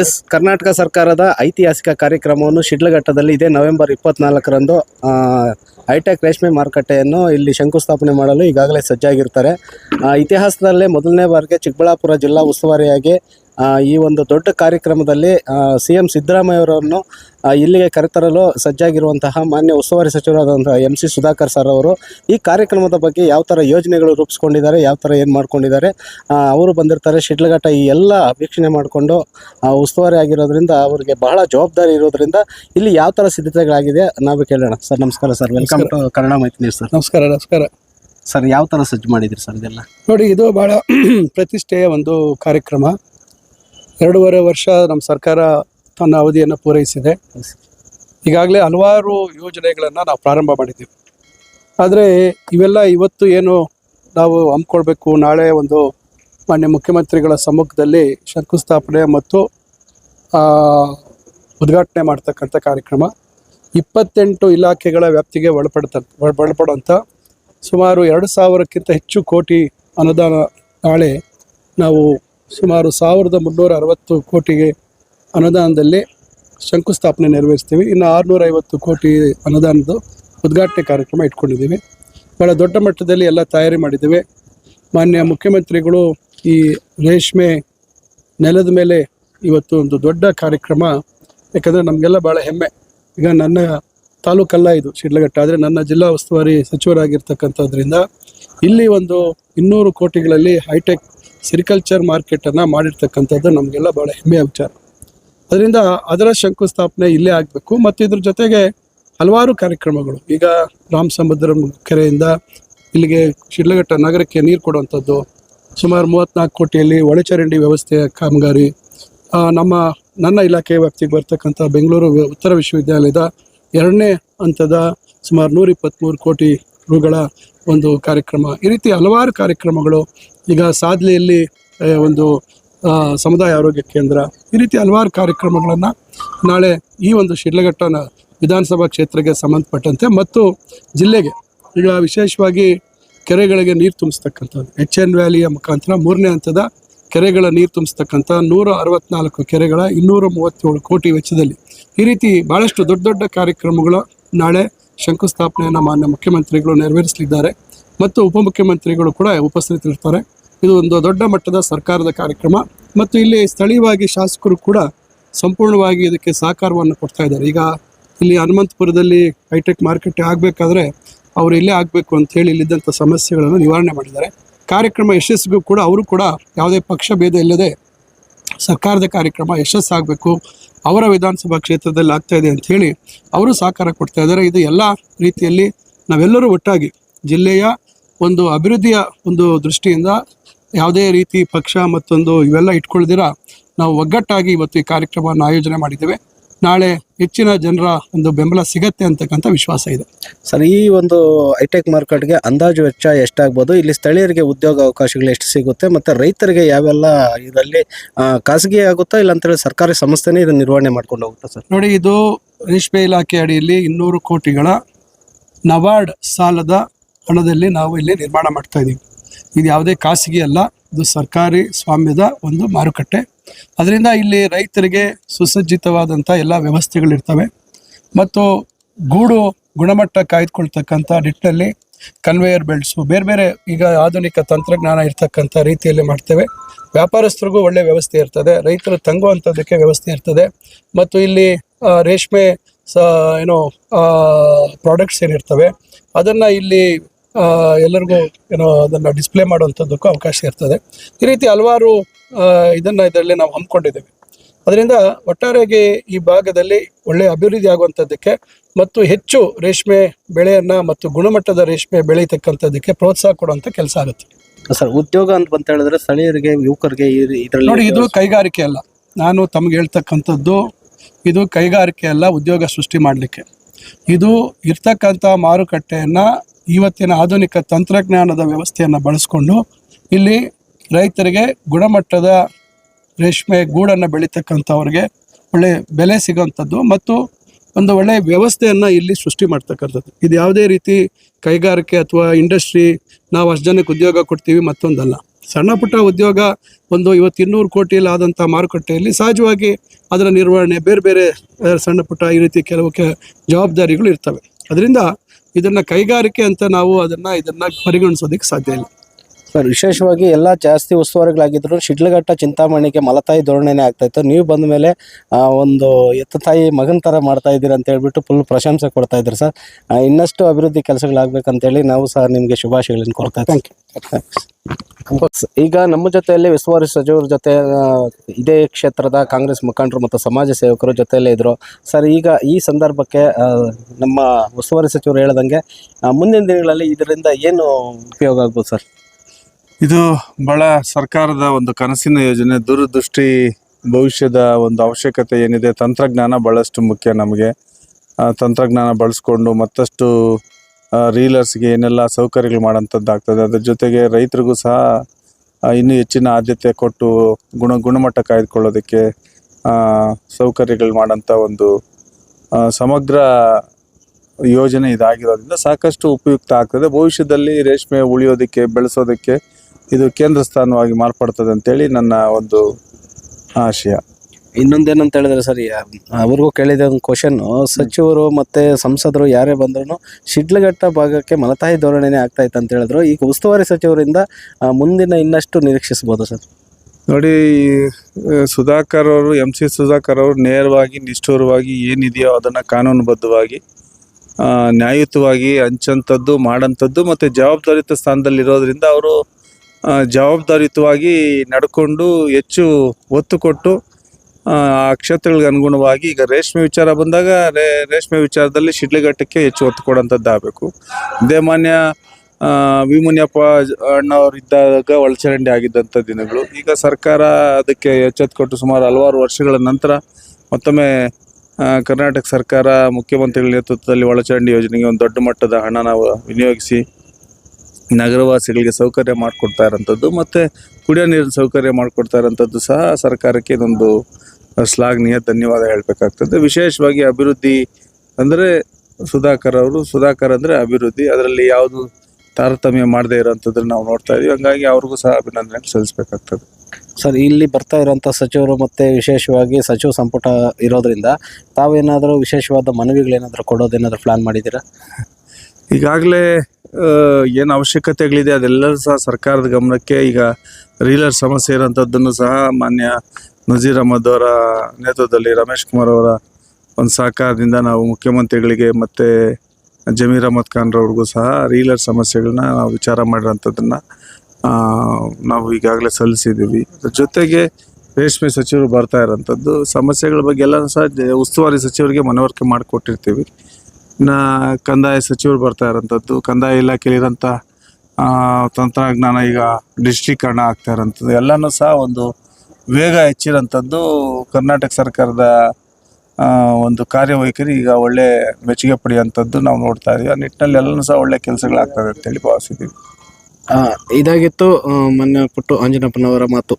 S, Karnataka ಸರ್ಕಾರದ ಐತಿಹಾಸಿಕ ಕಾರ್ಯಕ್ರಮವನ್ನು ಶಿಡ್ಲಘಟ್ಟದಲ್ಲಿ ಇದೇ ನವೆಂಬರ್ ಇಪ್ಪತ್ನಾಲ್ಕರಂದು ಹೈಟೆಕ್ ರೇಷ್ಮೆ ಮಾರುಕಟ್ಟೆಯನ್ನು ಇಲ್ಲಿ ಶಂಕುಸ್ಥಾಪನೆ ಮಾಡಲು ಈಗಾಗಲೇ ಸಜ್ಜಾಗಿರ್ತಾರೆ. ಇತಿಹಾಸದಲ್ಲೇ ಮೊದಲನೇ ಬಾರಿಗೆ ಚಿಕ್ಕಬಳ್ಳಾಪುರ ಜಿಲ್ಲಾ ಉಸ್ತುವಾರಿಯಾಗಿ ಈ ಒಂದು ದೊಡ್ಡ ಕಾರ್ಯಕ್ರಮದಲ್ಲಿ ಸಿ ಎಂ ಸಿದ್ದರಾಮಯ್ಯವರನ್ನು ಇಲ್ಲಿಗೆ ಕರೆತರಲು ಸಜ್ಜಾಗಿರುವಂತಹ ಮಾನ್ಯ ಉಸ್ತುವಾರಿ ಸಚಿವರಾದಂತಹ ಎಂ ಸಿ ಸುಧಾಕರ್ ಸರ್ ಅವರು ಈ ಕಾರ್ಯಕ್ರಮದ ಬಗ್ಗೆ ಯಾವ ಥರ ಯೋಜನೆಗಳು ರೂಪಿಸ್ಕೊಂಡಿದ್ದಾರೆ ಯಾವ ಥರ ಏನು ಮಾಡ್ಕೊಂಡಿದ್ದಾರೆ ಅವರು ಬಂದಿರ್ತಾರೆ. ಶಿಡ್ಲಘಟ್ಟ ಈ ಎಲ್ಲ ವೀಕ್ಷಣೆ ಮಾಡಿಕೊಂಡು ಉಸ್ತುವಾರಿ ಆಗಿರೋದ್ರಿಂದ ಅವರಿಗೆ ಬಹಳ ಜವಾಬ್ದಾರಿ ಇರೋದ್ರಿಂದ ಇಲ್ಲಿ ಯಾವ ಥರ ಸಿದ್ಧತೆಗಳಾಗಿದೆ ನಾವು ಕೇಳೋಣ. ಸರ್ ನಮಸ್ಕಾರ ಸರ್. ವೆಲ್ಕಮ್ ಟು ಕನ್ನಡ ಮೈತ್ರಿ ನ್ಯೂಸ್ ಸರ್. ನಮಸ್ಕಾರ ನಮಸ್ಕಾರ. ಸರ್ ಯಾವ ಥರ ಸಜ್ಜು ಮಾಡಿದ್ರಿ ಸರ್ ಇದೆಲ್ಲ? ನೋಡಿ ಇದು ಭಾಳ ಪ್ರತಿಷ್ಠೆಯ ಒಂದು ಕಾರ್ಯಕ್ರಮ. ಎರಡೂವರೆ ವರ್ಷ ನಮ್ಮ ಸರ್ಕಾರ ತನ್ನ ಅವಧಿಯನ್ನು ಪೂರೈಸಿದೆ. ಈಗಾಗಲೇ ಹಲವಾರು ಯೋಜನೆಗಳನ್ನು ನಾವು ಪ್ರಾರಂಭ ಮಾಡಿದ್ದೀವಿ. ಆದರೆ ಇವೆಲ್ಲ ಇವತ್ತು ಏನು ನಾವು ಹಮ್ಮಿಕೊಳ್ಬೇಕು, ನಾಳೆ ಒಂದು ಮಾನ್ಯ ಮುಖ್ಯಮಂತ್ರಿಗಳ ಸಮ್ಮುಖದಲ್ಲಿ ಶಂಕುಸ್ಥಾಪನೆ ಮತ್ತು ಉದ್ಘಾಟನೆ ಮಾಡ್ತಕ್ಕಂಥ ಕಾರ್ಯಕ್ರಮ. ಇಪ್ಪತ್ತೆಂಟು ಇಲಾಖೆಗಳ ವ್ಯಾಪ್ತಿಗೆ ಒಳಪಡ್ತ ಒಳ- ಒಳಪಡುವಂಥ ಸುಮಾರು ಎರಡು ಸಾವಿರಕ್ಕಿಂತ ಹೆಚ್ಚು ಕೋಟಿ ಅನುದಾನ ನಾಳೆ ನಾವು ಸುಮಾರು ಸಾವಿರದ ಮುನ್ನೂರ ಅರವತ್ತು ಕೋಟಿಗೆ ಅನುದಾನದಲ್ಲಿ ಶಂಕುಸ್ಥಾಪನೆ ನೆರವೇರಿಸ್ತೀವಿ. ಇನ್ನು ಆರುನೂರ ಐವತ್ತು ಕೋಟಿ ಅನುದಾನದ ಉದ್ಘಾಟನೆ ಕಾರ್ಯಕ್ರಮ ಇಟ್ಕೊಂಡಿದ್ದೀವಿ. ಭಾಳ ದೊಡ್ಡ ಮಟ್ಟದಲ್ಲಿ ಎಲ್ಲ ತಯಾರಿ ಮಾಡಿದ್ದೇವೆ. ಮಾನ್ಯ ಮುಖ್ಯಮಂತ್ರಿಗಳು ಈ ರೇಷ್ಮೆ ನೆಲದ ಮೇಲೆ ಇವತ್ತು ಒಂದು ದೊಡ್ಡ ಕಾರ್ಯಕ್ರಮ. ಯಾಕಂದರೆ ನಮಗೆಲ್ಲ ಭಾಳ ಹೆಮ್ಮೆ. ಈಗ ನನ್ನ ತಾಲೂಕಲ್ಲ ಇದು ಶಿಡ್ಲಘಟ್ಟ. ಆದರೆ ನನ್ನ ಜಿಲ್ಲಾ ಉಸ್ತುವಾರಿ ಸಚಿವರಾಗಿರ್ತಕ್ಕಂಥದ್ರಿಂದ ಇಲ್ಲಿ ಒಂದು ಇನ್ನೂರು ಕೋಟಿಗಳಲ್ಲಿ ಹೈಟೆಕ್ ಸಿರಿಕಲ್ಚರ್ ಮಾರ್ಕೆಟನ್ನು ಮಾಡಿರ್ತಕ್ಕಂಥದ್ದು ನಮಗೆಲ್ಲ ಭಾಳ ಹೆಮ್ಮೆಯ ವಿಚಾರ. ಅದರಿಂದ ಅದರ ಶಂಕುಸ್ಥಾಪನೆ ಇಲ್ಲೇ ಆಗಬೇಕು. ಮತ್ತು ಇದ್ರ ಜೊತೆಗೆ ಹಲವಾರು ಕಾರ್ಯಕ್ರಮಗಳು. ಈಗ ರಾಮ ಸಮುದ್ರ ಕೆರೆಯಿಂದ ಇಲ್ಲಿಗೆ ಶಿಡ್ಲಘಟ್ಟ ನಗರಕ್ಕೆ ನೀರು ಕೊಡುವಂಥದ್ದು, ಸುಮಾರು ಮೂವತ್ತ್ನಾಲ್ಕು ಕೋಟಿಯಲ್ಲಿ ಒಳಚರಂಡಿ ವ್ಯವಸ್ಥೆಯ ಕಾಮಗಾರಿ ನಮ್ಮ, ನನ್ನ ಇಲಾಖೆ ವ್ಯಾಪ್ತಿಗೆ ಬರ್ತಕ್ಕಂಥ ಬೆಂಗಳೂರು ಉತ್ತರ ವಿಶ್ವವಿದ್ಯಾಲಯದ ಎರಡನೇ ಹಂತದ ಸುಮಾರು ನೂರ ಇಪ್ಪತ್ತ್ಮೂರು ಕೋಟಿ ರುಗಳ ಒಂದು ಕಾರ್ಯಕ್ರಮ. ಈ ರೀತಿ ಹಲವಾರು ಕಾರ್ಯಕ್ರಮಗಳು ಈಗ ಸಾದ್ಲಿಯಲ್ಲಿ ಒಂದು ಸಮುದಾಯ ಆರೋಗ್ಯ ಕೇಂದ್ರ ಈ ರೀತಿ ಹಲವಾರು ಕಾರ್ಯಕ್ರಮಗಳನ್ನು ನಾಳೆ ಈ ಒಂದು ಶಿಡ್ಲಘಟ್ಟನ ವಿಧಾನಸಭಾ ಕ್ಷೇತ್ರಕ್ಕೆ ಸಂಬಂಧಪಟ್ಟಂತೆ ಮತ್ತು ಜಿಲ್ಲೆಗೆ ಈಗ ವಿಶೇಷವಾಗಿ ಕೆರೆಗಳಿಗೆ ನೀರು ತುಂಬಿಸ್ತಕ್ಕಂಥದ್ದು. ಎಚ್ ಎನ್ ವ್ಯಾಲಿಯ ಮುಖಾಂತರ ಮೂರನೇ ಹಂತದ ಕೆರೆಗಳ ನೀರು ತುಂಬಿಸ್ತಕ್ಕಂಥ ನೂರ ಅರವತ್ನಾಲ್ಕು ಕೆರೆಗಳ ಇನ್ನೂರ ಮೂವತ್ತೇಳು ಕೋಟಿ ವೆಚ್ಚದಲ್ಲಿ ಈ ರೀತಿ ಭಾಳಷ್ಟು ದೊಡ್ಡ ದೊಡ್ಡ ಕಾರ್ಯಕ್ರಮಗಳು ನಾಳೆ ಶಂಕುಸ್ಥಾಪನೆಯನ್ನು ಮಾನ್ಯ ಮುಖ್ಯಮಂತ್ರಿಗಳು ನೆರವೇರಿಸಲಿದ್ದಾರೆ. ಮತ್ತು ಉಪಮುಖ್ಯಮಂತ್ರಿಗಳು ಕೂಡ ಉಪಸ್ಥಿತರಿರ್ತಾರೆ. ಇದು ಒಂದು ದೊಡ್ಡ ಮಟ್ಟದ ಸರ್ಕಾರದ ಕಾರ್ಯಕ್ರಮ. ಮತ್ತು ಇಲ್ಲಿ ಸ್ಥಳೀಯವಾಗಿ ಶಾಸಕರು ಕೂಡ ಸಂಪೂರ್ಣವಾಗಿ ಇದಕ್ಕೆ ಸಹಕಾರವನ್ನು ಕೊಡ್ತಾ ಇದ್ದಾರೆ. ಈಗ ಇಲ್ಲಿ ಹನುಮಂತಪುರದಲ್ಲಿ ಹೈಟೆಕ್ ಮಾರ್ಕೆಟ್ ಆಗಬೇಕಾದ್ರೆ ಅವರು ಇಲ್ಲೇ ಆಗಬೇಕು ಅಂತ ಹೇಳಿ ಇಲ್ಲಿದ್ದಂಥ ಸಮಸ್ಯೆಗಳನ್ನು ನಿವಾರಣೆ ಮಾಡಿದ್ದಾರೆ. ಕಾರ್ಯಕ್ರಮ ಯಶಸ್ಸಿಗೂ ಕೂಡ ಅವರು ಕೂಡ ಯಾವುದೇ ಪಕ್ಷ ಭೇದ ಇಲ್ಲದೆ ಸರ್ಕಾರದ ಕಾರ್ಯಕ್ರಮ ಯಶಸ್ಸಾಗಬೇಕು, ಅವರ ವಿಧಾನಸಭಾ ಕ್ಷೇತ್ರದಲ್ಲಿ ಆಗ್ತಾ ಇದೆ ಅಂಥೇಳಿ ಅವರು ಸಹಕಾರ ಕೊಡ್ತಾ ಇದ್ದಾರೆ. ಇದು ಎಲ್ಲ ರೀತಿಯಲ್ಲಿ ನಾವೆಲ್ಲರೂ ಒಟ್ಟಾಗಿ ಜಿಲ್ಲೆಯ ಒಂದು ಅಭಿವೃದ್ಧಿಯ ಒಂದು ದೃಷ್ಟಿಯಿಂದ ಯಾವುದೇ ರೀತಿ ಪಕ್ಷ ಮತ್ತೊಂದು ಇವೆಲ್ಲ ಇಟ್ಕೊಳ್ದಿರ ನಾವು ಒಗ್ಗಟ್ಟಾಗಿ ಇವತ್ತು ಈ ಕಾರ್ಯಕ್ರಮವನ್ನು ಆಯೋಜನೆ ಮಾಡಿದ್ದೇವೆ. ನಾಳೆ ಹೆಚ್ಚಿನ ಜನರ ಒಂದು ಬೆಂಬಲ ಸಿಗತ್ತೆ ಅಂತಕ್ಕಂಥ ವಿಶ್ವಾಸ ಇದೆ. ಸರ್ ಈ ಒಂದು ಹೈಟೆಕ್ ಮಾರ್ಕೆಟ್ಗೆ ಅಂದಾಜು ವೆಚ್ಚ ಎಷ್ಟಾಗ್ಬೋದು? ಇಲ್ಲಿ ಸ್ಥಳೀಯರಿಗೆ ಉದ್ಯೋಗ ಅವಕಾಶಗಳು ಎಷ್ಟು ಸಿಗುತ್ತೆ? ಮತ್ತು ರೈತರಿಗೆ ಯಾವೆಲ್ಲ ಇದರಲ್ಲಿ ಖಾಸಗಿ ಆಗುತ್ತಾ ಇಲ್ಲ ಅಂತೇಳಿ ಸರ್ಕಾರಿ ಸಂಸ್ಥೆನೇ ಇದನ್ನು ನಿರ್ವಹಣೆ ಮಾಡ್ಕೊಂಡು ಹೋಗುತ್ತಾ ಸರ್? ನೋಡಿ ಇದು ರೇಷ್ಮೆ ಇಲಾಖೆ ಅಡಿಯಲ್ಲಿ ಇನ್ನೂರು ಕೋಟಿಗಳ ನವಾರ್ಡ್ ಸಾಲದ ಹಣದಲ್ಲಿ ನಾವು ಇಲ್ಲಿ ನಿರ್ಮಾಣ ಮಾಡ್ತಾ ಇದ್ದೀವಿ ಇದು ಯಾವುದೇ ಖಾಸಗಿ ಅಲ್ಲ ಇದು ಸರ್ಕಾರಿ ಸ್ವಾಮ್ಯದ ಒಂದು ಮಾರುಕಟ್ಟೆ. ಅದರಿಂದ ಇಲ್ಲಿ ರೈತರಿಗೆ ಸುಸಜ್ಜಿತವಾದಂಥ ಎಲ್ಲ ವ್ಯವಸ್ಥೆಗಳಿರ್ತವೆ. ಮತ್ತು ಗೂಡು ಗುಣಮಟ್ಟ ಕಾಯ್ದುಕೊಳ್ತಕ್ಕಂಥ ನಿಟ್ಟಿನಲ್ಲಿ ಕನ್ವೇಯರ್ ಬೆಲ್ಟ್ಸು ಬೇರೆ ಬೇರೆ ಈಗ ಆಧುನಿಕ ತಂತ್ರಜ್ಞಾನ ಇರ್ತಕ್ಕಂಥ ರೀತಿಯಲ್ಲಿ ಮಾಡ್ತೇವೆ. ವ್ಯಾಪಾರಸ್ಥರಿಗೂ ಒಳ್ಳೆ ವ್ಯವಸ್ಥೆ ಇರ್ತದೆ. ರೈತರು ತಂಗುವಂಥದ್ದಕ್ಕೆ ವ್ಯವಸ್ಥೆ ಇರ್ತದೆ. ಮತ್ತು ಇಲ್ಲಿ ರೇಷ್ಮೆ, ಸ, ಏನೋ ಪ್ರಾಡಕ್ಟ್ಸ್ ಏನಿರ್ತವೆ, ಅದನ್ನು ಇಲ್ಲಿ ಎಲ್ಲರಿಗೂ ಏನೋ ಅದನ್ನು ಡಿಸ್ಪ್ಲೇ ಮಾಡುವಂಥದ್ದಕ್ಕೂ ಅವಕಾಶ ಇರ್ತದೆ. ಈ ರೀತಿ ಹಲವಾರು ಇದನ್ನ ಇದರಲ್ಲಿ ನಾವು ಹಮ್ಮಿಕೊಂಡಿದ್ದೇವೆ. ಅದರಿಂದ ಒಟ್ಟಾರೆಯಾಗಿ ಈ ಭಾಗದಲ್ಲಿ ಒಳ್ಳೆಯ ಅಭಿವೃದ್ಧಿ ಆಗುವಂಥದ್ದಕ್ಕೆ ಮತ್ತು ಹೆಚ್ಚು ರೇಷ್ಮೆ ಬೆಳೆಯನ್ನು ಮತ್ತು ಗುಣಮಟ್ಟದ ರೇಷ್ಮೆ ಬೆಳೀತಕ್ಕಂಥದ್ದಕ್ಕೆ ಪ್ರೋತ್ಸಾಹ ಕೊಡುವಂಥ ಕೆಲಸ ಆಗುತ್ತೆ. ಸರ್ ಉದ್ಯೋಗ ಅಂತ ಬಂತ ಹೇಳಿದ್ರೆ ಸ್ಥಳೀಯರಿಗೆ ಯುವಕರಿಗೆ ಇದರಲ್ಲಿ ನೋಡಿ ಇದು ಕೈಗಾರಿಕೆ ಅಲ್ಲ. ನಾನು ತಮ್ಗೆ ಹೇಳ್ತಕ್ಕಂಥದ್ದು ಇದು ಕೈಗಾರಿಕೆ ಅಲ್ಲ ಉದ್ಯೋಗ ಸೃಷ್ಟಿ ಮಾಡಲಿಕ್ಕೆ. ಇದು ಇರ್ತಕ್ಕಂಥ ಮಾರುಕಟ್ಟೆಯನ್ನು ಇವತ್ತಿನ ಆಧುನಿಕ ತಂತ್ರಜ್ಞಾನದ ವ್ಯವಸ್ಥೆಯನ್ನು ಬಳಸ್ಕೊಂಡು ಇಲ್ಲಿ ರೈತರಿಗೆ ಗುಣಮಟ್ಟದ ರೇಷ್ಮೆ ಗೂಡನ್ನು ಬೆಳೀತಕ್ಕಂಥವ್ರಿಗೆ ಒಳ್ಳೆ ಬೆಲೆ ಸಿಗೋಂಥದ್ದು ಮತ್ತು ಒಂದು ಒಳ್ಳೆಯ ವ್ಯವಸ್ಥೆಯನ್ನು ಇಲ್ಲಿ ಸೃಷ್ಟಿ ಮಾಡ್ತಕ್ಕಂಥದ್ದು. ಇದು ಯಾವುದೇ ರೀತಿ ಕೈಗಾರಿಕೆ ಅಥವಾ ಇಂಡಸ್ಟ್ರಿ ನಾವು ಅಷ್ಟು ಜನಕ್ಕೆ ಉದ್ಯೋಗ ಕೊಡ್ತೀವಿ ಮತ್ತೊಂದಲ್ಲ. ಸಣ್ಣ ಪುಟ್ಟ ಉದ್ಯೋಗ ಒಂದು ಇವತ್ತು ಇನ್ನೂರು ಕೋಟಿಯಲ್ಲಿ ಮಾರುಕಟ್ಟೆಯಲ್ಲಿ ಸಹಜವಾಗಿ ಅದರ ನಿರ್ವಹಣೆ ಬೇರೆ ಬೇರೆ ಸಣ್ಣ ಪುಟ್ಟ ಈ ರೀತಿ ಕೆಲವು ಜವಾಬ್ದಾರಿಗಳು ಇರ್ತವೆ. ಅದರಿಂದ ಇದನ್ನು ಕೈಗಾರಿಕೆ ಅಂತ ನಾವು ಅದನ್ನು ಇದನ್ನು ಪರಿಗಣಿಸೋದಕ್ಕೆ ಸಾಧ್ಯ ಇಲ್ಲ. ಸರ್ ವಿಶೇಷವಾಗಿ ಎಲ್ಲ ಜಾಸ್ತಿ ಉಸ್ತುವಾರಿಗಳಾಗಿದ್ರು ಶಿಡ್ಲಘಟ್ಟ ಚಿಂತಾಮಣಿಗೆ ಮಲತಾಯಿ ಧೋರಣೆನೇ ಆಗ್ತಾ ಇತ್ತು. ನೀವು ಬಂದ ಮೇಲೆ ಒಂದು ಎತ್ತ ತಾಯಿ ಮಗನ ಥರ ಮಾಡ್ತಾ ಇದ್ದೀರಿ ಅಂತ ಹೇಳ್ಬಿಟ್ಟು ಫುಲ್ ಪ್ರಶಂಸೆ ಕೊಡ್ತಾ ಇದ್ರು ಸರ್. ಇನ್ನಷ್ಟು ಅಭಿವೃದ್ಧಿ ಕೆಲಸಗಳಾಗಬೇಕಂತೇಳಿ ನಾವು ಸಹ ನಿಮಗೆ ಶುಭಾಶಯಗಳನ್ನು ಕೊಡ್ತಾ ಇದ್ದೀವಿ ಈಗ ನಮ್ಮ ಜೊತೆಯಲ್ಲಿ ಉಸ್ತುವಾರಿ ಸಚಿವರ ಜೊತೆ ಇದೇ ಕ್ಷೇತ್ರದ ಕಾಂಗ್ರೆಸ್ ಮುಖಂಡರು ಮತ್ತು ಸಮಾಜ ಸೇವಕರು ಜೊತೆಯಲ್ಲೇ ಇದ್ದರು ಸರ್ ಈಗ ಈ ಸಂದರ್ಭಕ್ಕೆ ನಮ್ಮ ಉಸ್ತುವಾರಿ ಸಚಿವರು ಹೇಳ್ದಂಗೆ ಮುಂದಿನ ದಿನಗಳಲ್ಲಿ ಇದರಿಂದ ಏನು ಉಪಯೋಗ ಆಗ್ಬೋದು ಸರ್? ಇದು ಬಹಳ ಸರ್ಕಾರದ ಒಂದು ಕನಸಿನ ಯೋಜನೆ. ದೂರದೃಷ್ಟಿ ಭವಿಷ್ಯದ ಒಂದು ಅವಶ್ಯಕತೆ ಏನಿದೆ, ತಂತ್ರಜ್ಞಾನ ಬಹಳಷ್ಟು ಮುಖ್ಯ ನಮಗೆ. ತಂತ್ರಜ್ಞಾನ ಬಳಸ್ಕೊಂಡು ಮತ್ತಷ್ಟು ರೀಲರ್ಸ್ಗೆ ಏನೆಲ್ಲ ಸೌಕರ್ಯಗಳು ಮಾಡೋಂಥದ್ದು ಆಗ್ತದೆ ಅದ್ರ ಜೊತೆಗೆ ರೈತರಿಗೂ ಸಹ ಇನ್ನೂ ಹೆಚ್ಚಿನ ಆದ್ಯತೆ ಕೊಟ್ಟು ಗುಣ, ಗುಣಮಟ್ಟ ಕಾಯ್ದುಕೊಳ್ಳೋದಕ್ಕೆ ಸೌಕರ್ಯಗಳು ಮಾಡೋಂಥ ಒಂದು ಸಮಗ್ರ ಯೋಜನೆ ಇದಾಗಿರೋದ್ರಿಂದ ಸಾಕಷ್ಟು ಉಪಯುಕ್ತ ಆಗ್ತದೆ. ಭವಿಷ್ಯದಲ್ಲಿ ರೇಷ್ಮೆ ಉಳಿಯೋದಕ್ಕೆ, ಬೆಳೆಸೋದಕ್ಕೆ ಇದು ಕೇಂದ್ರ ಸ್ಥಾನವಾಗಿ ಮಾರ್ಪಡ್ತದೆ ಅಂತೇಳಿ ನನ್ನ ಒಂದು ಆಶಯ. ಇನ್ನೊಂದೇನಂತ ಹೇಳಿದ್ರೆ ಸರ್ ಅವ್ರಿಗೂ ಕೇಳಿದ ಒಂದು ಕ್ವಶನ್ ಸಚಿವರು ಮತ್ತೆ ಸಂಸದರು ಯಾರೇ ಬಂದ್ರು ಶಿಡ್ಲಘಟ್ಟ ಭಾಗಕ್ಕೆ ಮಲತಾಯಿ ಧೋರಣೆನೇ ಆಗ್ತಾ ಇತ್ತು ಅಂತ ಹೇಳಿದ್ರು. ಈಗ ಉಸ್ತುವಾರಿ ಸಚಿವರಿಂದ ಮುಂದಿನ ಇನ್ನಷ್ಟು ನಿರೀಕ್ಷಿಸ್ಬೋದು ಸರ್? ನೋಡಿ ಸುಧಾಕರ್ ಅವರು ಎಂ ಸಿ ಸುಧಾಕರ್ ಅವರು ನೇರವಾಗಿ ನಿಷ್ಠುರವಾಗಿ ಏನಿದೆಯೋ ಅದನ್ನು ಕಾನೂನುಬದ್ಧವಾಗಿ ನ್ಯಾಯಯುತವಾಗಿ ಹಂಚಂಥದ್ದು ಮಾಡೋಂಥದ್ದು ಮತ್ತು ಜವಾಬ್ದಾರಿತ ಸ್ಥಾನದಲ್ಲಿರೋದ್ರಿಂದ ಅವರು ಜವಾಬ್ದಾರಿಯುತವಾಗಿ ನಡ್ಕೊಂಡು ಹೆಚ್ಚು ಒತ್ತು ಕೊಟ್ಟು, ಆ ಕ್ಷೇತ್ರಗಳಿಗೆ ಅನುಗುಣವಾಗಿ ಈಗ ರೇಷ್ಮೆ ವಿಚಾರ ಬಂದಾಗ ರೇಷ್ಮೆ ವಿಚಾರದಲ್ಲಿ ಶಿಡ್ಲಘಟ್ಟಕ್ಕೆ ಹೆಚ್ಚು ಒತ್ತು ಕೊಡೋಂಥದ್ದು ಆಗಬೇಕು ಇದೇ ಮಾನ್ಯ ವಿಮುನ್ಯಪ್ಪ ಅಣ್ಣವ್ರು ಇದ್ದಾಗ ಒಳಚರಂಡಿ ಆಗಿದ್ದಂಥ ದಿನಗಳು. ಈಗ ಸರ್ಕಾರ ಅದಕ್ಕೆ ಎಚ್ಚೆತ್ತು ಕೊಟ್ಟು ಸುಮಾರು ಹಲವಾರು ವರ್ಷಗಳ ನಂತರ ಮತ್ತೊಮ್ಮೆ ಕರ್ನಾಟಕ ಸರ್ಕಾರ ಮುಖ್ಯಮಂತ್ರಿಗಳ ನೇತೃತ್ವದಲ್ಲಿ ಒಳಚರಂಡಿ ಯೋಜನೆಗೆ ಒಂದು ದೊಡ್ಡ ಮಟ್ಟದ ಹಣನ ವಿನಿಯೋಗಿಸಿ ನಗರವಾಸಿಗಳಿಗೆ ಸೌಕರ್ಯ ಮಾಡಿಕೊಡ್ತಾ ಇರೋಂಥದ್ದು ಮತ್ತು ಕುಡಿಯೋ ನೀರಿನ ಸೌಕರ್ಯ ಮಾಡಿಕೊಡ್ತಾ ಇರೋಂಥದ್ದು ಸಹ ಸರ್ಕಾರಕ್ಕೆ ಇದೊಂದು ಶ್ಲಾಘನೀಯ ಧನ್ಯವಾದ ಹೇಳಬೇಕಾಗ್ತದೆ. ವಿಶೇಷವಾಗಿ ಅಭಿವೃದ್ಧಿ ಅಂದರೆ ಸುಧಾಕರ್ ಅವರು ಸುಧಾಕರ್ ಅಂದರೆ ಅಭಿವೃದ್ಧಿ. ಅದರಲ್ಲಿ ಯಾವುದು ತಾರತಮ್ಯ ಮಾಡದೇ ಇರೋಂಥದ್ದನ್ನು ನಾವು ನೋಡ್ತಾ ಇದೀವಿ. ಹಂಗಾಗಿ ಅವ್ರಿಗೂ ಸಹ ಅಭಿನಂದನೆ ಸಲ್ಲಿಸಬೇಕಾಗ್ತದೆ. ಸರ್ ಇಲ್ಲಿ ಬರ್ತಾ ಇರೋಂಥ ಸಚಿವರು ಮತ್ತು ವಿಶೇಷವಾಗಿ ಸಚಿವ ಸಂಪುಟ ಇರೋದ್ರಿಂದ ತಾವೇನಾದರೂ ವಿಶೇಷವಾದ ಮನವಿಗಳೇನಾದರೂ ಕೊಡೋದೇನಾದರೂ ಪ್ಲ್ಯಾನ್ ಮಾಡಿದ್ದೀರಾ? ಈಗಾಗಲೇ ಏನು ಅವಶ್ಯಕತೆಗಳಿದೆ ಅದೆಲ್ಲರೂ ಸಹ ಸರ್ಕಾರದ ಗಮನಕ್ಕೆ ಈಗ ರೀಲರ್ ಸಮಸ್ಯೆ ಇರೋಂಥದ್ದನ್ನು ಸಹ ಮಾನ್ಯ ನಜೀರ್ ಅಹಮದ್ ಅವರ ನೇತೃತ್ವದಲ್ಲಿ ರಮೇಶ್ ಕುಮಾರ್ ಅವರ ಒಂದು ಸಹಕಾರದಿಂದ ನಾವು ಮುಖ್ಯಮಂತ್ರಿಗಳಿಗೆ ಮತ್ತು ಜಮೀರ್ ಅಹಮದ್ ಖಾನ್ರವ್ರಿಗೂ ಸಹ ರೀಲರ್ ಸಮಸ್ಯೆಗಳನ್ನ ನಾವು ವಿಚಾರ ಮಾಡಿರೋಂಥದ್ದನ್ನು ನಾವು ಈಗಾಗಲೇ ಸಲ್ಲಿಸಿದ್ದೀವಿ. ಅದ್ರ ಜೊತೆಗೆ ರೇಷ್ಮೆ ಸಚಿವರು ಬರ್ತಾ ಇರೋಂಥದ್ದು ಸಮಸ್ಯೆಗಳ ಬಗ್ಗೆ ಎಲ್ಲ ಸಹ ಉಸ್ತುವಾರಿ ಸಚಿವರಿಗೆ ಮನವರಿಕೆ ಮಾಡಿಕೊಟ್ಟಿರ್ತೀವಿ. ಇನ್ನು ಕಂದಾಯ ಸಚಿವರು ಬರ್ತಾ ಇರೋಂಥದ್ದು, ಕಂದಾಯ ಇಲಾಖೆಯಲ್ಲಿರೋಂಥ ತಂತ್ರಜ್ಞಾನ ಈಗ ಡಿಜಿಟೀಕರಣ ಆಗ್ತಾ ಇರೋಂಥದ್ದು, ಎಲ್ಲನೂ ಸಹ ಒಂದು ವೇಗ ಹೆಚ್ಚಿರೋಂಥದ್ದು ಕರ್ನಾಟಕ ಸರ್ಕಾರದ ಒಂದು ಕಾರ್ಯವೈಖರಿ ಈಗ ಒಳ್ಳೆ ಮೆಚ್ಚುಗೆ ಪಡೆಯುವಂಥದ್ದು ನಾವು ನೋಡ್ತಾ ಇದೀವಿ. ಆ ನಿಟ್ಟಿನಲ್ಲಿ ಎಲ್ಲನೂ ಸಹ ಒಳ್ಳೆ ಕೆಲಸಗಳಾಗ್ತದೆ ಅಂತೇಳಿ ಭಾವಿಸಿದ್ದೀವಿ ಇದಾಗಿತ್ತು ಮೊನ್ನೆ ಪುಟ್ಟು ಅಂಜನಪ್ಪನವರ ಮಾತು.